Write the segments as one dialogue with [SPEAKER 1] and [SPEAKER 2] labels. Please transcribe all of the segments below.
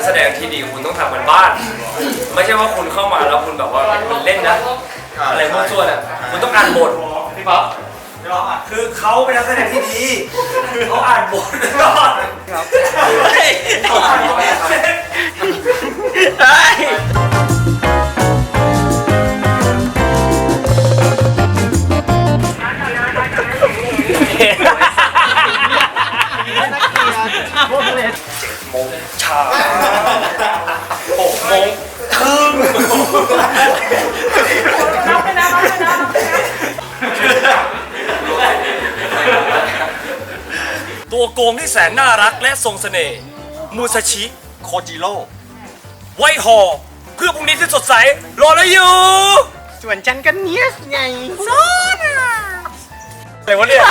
[SPEAKER 1] จะแสดงที่ดีคุณต้องทำกันบ้าน ไม่ใช่ว่าคุณเข้ามาแล้วคุณแบบว่าคุณเล่นนะอะไรพวกส่วนอะคุณต้องอ่านบทพี่ป๊อปคือเขาเป็นนักแสดงที่ดีเขาอ่านบทก่อนเขาอ่านบ กงที่แสนน่ารักและทรงเสน่ห์มูซาชิ
[SPEAKER 2] โคจิโร่
[SPEAKER 1] ไว้หอเพื่อพรุ่งนี้ที่สดใส รอแล้วอยู่
[SPEAKER 2] ส่วนฉันก็เนี้ยไง
[SPEAKER 1] อะไรวะเนี่ย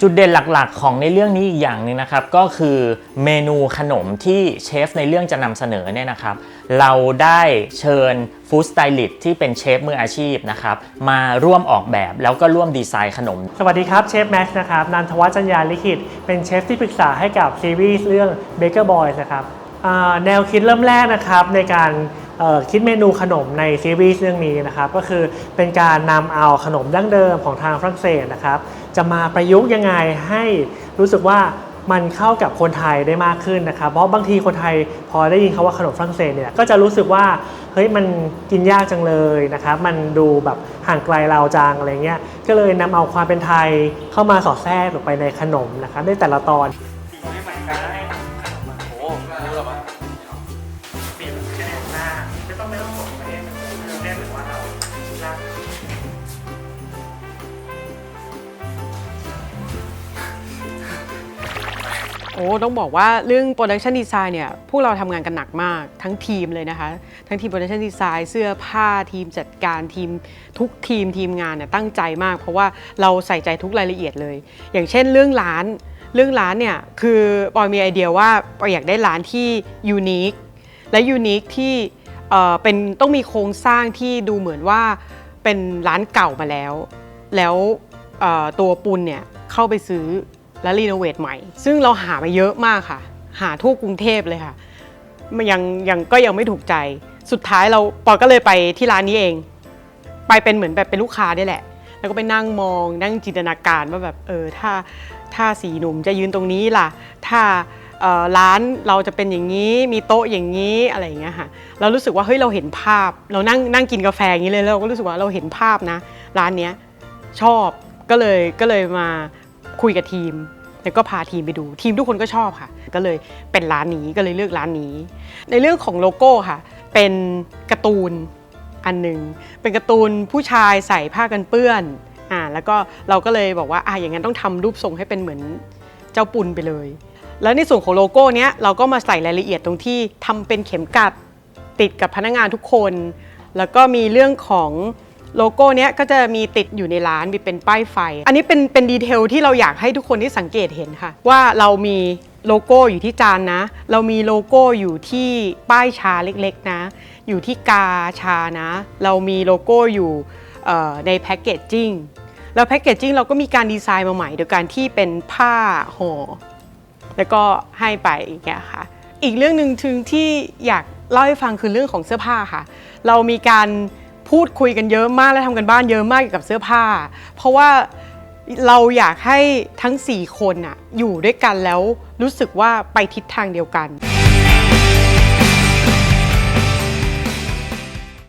[SPEAKER 3] จุดเด่นหลักๆ ของในเรื่องนี้อีกอย่างหนึงนะครับ ก็คือเมนูขนมที่เชฟในเรื่องจะนำเสนอเนี่ยนะครับ เราได้เชิญฟู้ดสไตลิสต์ที่เป็นเชฟมืออาชีพนะครับ มาร่วมออกแบบแล้วก็ร่วมดีไซน์ขนม
[SPEAKER 4] สวัสดีครับเชฟแม็กซ์นะครับนันทวัฒน์จัญญาลิขิต เป็นเชฟที่ปรึกษาให้กับซีรีส์เรื่อง Baker Boys นะครับแนวคิดเริ่มแรกนะครับในการ คิดเมนูขนมในซีรีส์เรื่องนี้นะครับก็คือเป็นการนำเอาขนมดั้งเดิมของทางฝรั่งเศสนะครับจะมาประยุกต์ยังไงให้รู้สึกว่ามันเข้ากับคนไทยได้มากขึ้นนะครับเพราะบางทีคนไทยพอได้ยินคาว่าขนมฝรั่งเศสเนี่ยก็จะรู้สึกว่าเฮ้ยมันกินยากจังเลยนะครับมันดูแบบห่างไกลเราจังอะไรเงี้ยก็เลยนำเอาความเป็นไทยเข้ามาสอดแทรกลงไปในขนมนะครับในแต่ละตอน
[SPEAKER 5] โอ้ต้องบอกว่าเรื่องโปรดักชันดีไซน์เนี่ยพวกเราทำงานกันหนักมากทั้งทีมเลยนะคะ ทั้งทีมโปรดักชันดีไซน์เสื้อผ้าทีมจัดการทีมทุกทีมทีมงานเนี่ยตั้งใจมาก เพราะว่าเราใส่ใจทุกรายละเอียดเลย อย่างเช่นเรื่องร้าน เรื่องร้านเนี่ยคือปอยมีไอเดียว่าปอยอยากได้ร้านที่ยูนิคและยูนิคที่ เอ่อเป็นต้องมีโครงสร้างที่ดูเหมือนว่าเป็นร้านเก่ามาแล้ว แล้วเอ่อตัวปุนเนี่ยเข้าไปซื้อและรีโนเวทใหม่ ซึ่งเราหามาเยอะมากค่ะ หาทั่วกรุงเทพเลยค่ะมันยังยังก็ยังไม่ถูกใจ สุดท้ายเราปอก็เลยไปที่ร้านนี้เอง ไปเป็นเหมือนแบบเป็นลูกค้าได้แหละ แล้วก็ไปนั่งมองนั่งจินตนาการว่าแบบเออถ้าถ้าสีหนุ่มจะยืนตรงนี้ล่ะ ถ้า ร้านเราจะเป็นอย่างนี้มีโต๊ะอย่างนี้อะไรอย่างเงี้ยค่ะเรารู้สึกว่าเฮ้ยเราเห็นภาพ เรานั่งนั่งกินกาแฟอย่างนี้เลยเราก็รู้สึกว่าเราเห็นภาพนะ ร้านเนี้ยชอบก็เลยก็เลยมาคุยกับทีม แล้วก็พาทีมไปดู ทีมทุกคนก็ชอบค่ะ ก็เลยเป็นร้านนี้ก็เลยเลือกร้านนี้ ในเรื่องของโลโก้ค่ะ เป็นการ์ตูนอันหนึ่งเป็นการ์ตูนผู้ชายใส่ผ้ากันเปื้อนอ่าแล้วก็เราก็เลยบอกว่าอ่าอย่างนั้นต้องทำรูปทรงให้เป็นเหมือนเจ้าปุนไปเลย แล้วในส่วนของโลโก้เนี้ยเราก็มาใส่รายละเอียดตรงที่ทำเป็นเข็มกัดติดกับพนักงานทุกคน แล้วก็มีเรื่องของโลโก้เนี้ยก็จะมีติดอยู่ในร้านมีเป็นป้ายไฟ อันนี้เป็นเป็นดีเทลที่เราอยากให้ทุกคนที่สังเกตเห็นค่ะ ว่าเรามีโลโก้อยู่ที่จานนะ เรามีโลโก้อยู่ที่ป้ายชาเล็กๆนะ อยู่ที่กาชานะ เรามีโลโก้อยู่ในแพคเกจจิ้งแล้วแพคเกจจิ้งเราก็มีการดีไซน์มาใหม่โดยการที่เป็นผ้าห่อ แล้วก็ให้ไปอย่างเงี้ยค่ะ อีกเรื่องหนึ่งถึงที่อยากเล่าให้ฟังคือเรื่องของเสื้อผ้าค่ะ เรามีการพูดคุยกันเยอะมากและทำกันบ้านเยอะมากเกี่ยวกับเสื้อผ้า เพราะว่าเราอยากให้ทั้ง 4 คนอะอยู่ด้วยกันแล้วรู้สึกว่าไปทิศทางเดียวกัน